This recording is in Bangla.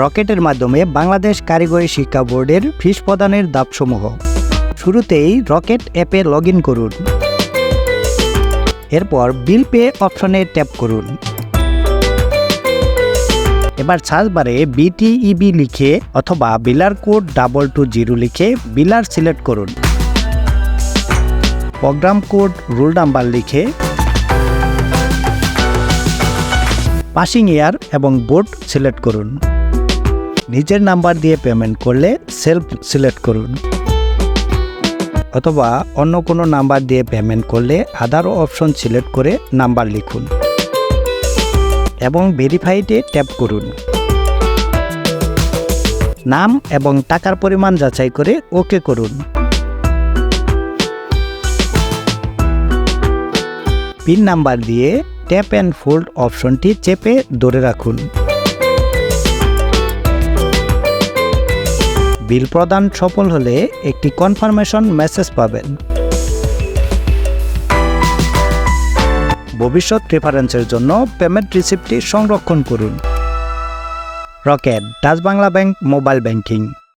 রকেটের মাধ্যমে বাংলাদেশ কারিগরি শিক্ষা বোর্ডের ফিস প্রদানের ধাপসমূহ। শুরুতেই রকেট অ্যাপে লগ করুন। এরপর বিল পে অপশনে ট্যাপ করুন। এবার সার্চ বারে বিটিইবি লিখে অথবা biller code double two zero লিখে বিলার সিলেক্ট করুন। প্রোগ্রাম কোড রুল নাম্বার লিখে পাসিং ইয়ার এবং বোর্ড সিলেক্ট করুন। নিজের নাম্বার দিয়ে পেমেন্ট করলে সেলফ সিলেক্ট করুন। অথবা অন্য কোনো নাম্বার দিয়ে পেমেন্ট করলে আদার অপশন সিলেক্ট করে নাম্বার লিখুন এবং ভেরিফাইডে ট্যাপ করুন। নাম এবং টাকার পরিমাণ যাচাই করে ওকে করুন। পিন নাম্বার দিয়ে ট্যাপ অ্যান্ড ফোল্ড অপশনটি চেপে ধরে রাখুন। বিল প্রদান সফল হলে একটি কনফার্মেশন মেসেজ পাবেন। ভবিষ্যৎ রেফারেন্সের জন্য পেমেন্ট রিসিপ্টটি সংরক্ষণ করুন। Rocket Dutch Bangla bank mobile banking